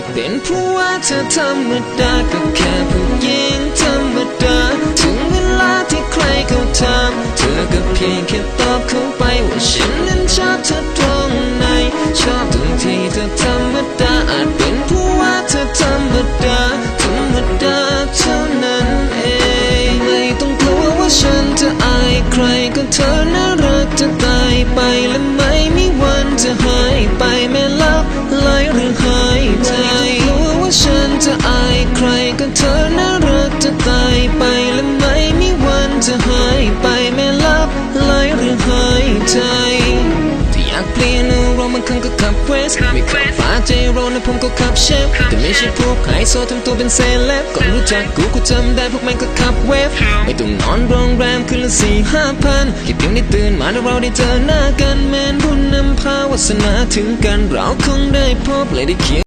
จเป็นผู้ว่าเธอธรรมดาก็แค่ผู้หญิงธรรมดา ถึงเวลาที่ใครเขาถามเธอก็เพียงแค่ตอบเขาไปว่าฉันนั้นชอบเธอตรงไหน ชอบตรงที่เธอธรรมดาอาจเป็นผู้ว่าเธอธรรมดาธรรมดาเท่านั้นเองไม่ต้องกลัวว่าฉันจะอายใครก็เธอน่ารักจะตายไปและ เปลี่ยนอารมณ์บางครั้งก็ขับเวสไม่ขับฟ้าใจโรนนะผมก็ขับเชฟแต่ไม่ใช่พวกไฮโซทำตัวเป็นเซเลบก่อนรู้จักกูกูจำได้พวกแม่งก็ขับเวฟไม่ต้องนอนโรงแรมคืนละสี่ห้าพันแค่เพียงได้ตื่นมาแล้วเราได้เจอหน้ากันแมนบุญนำพาวาสนาถึงกันเราคงได้พบเลยได้เคียง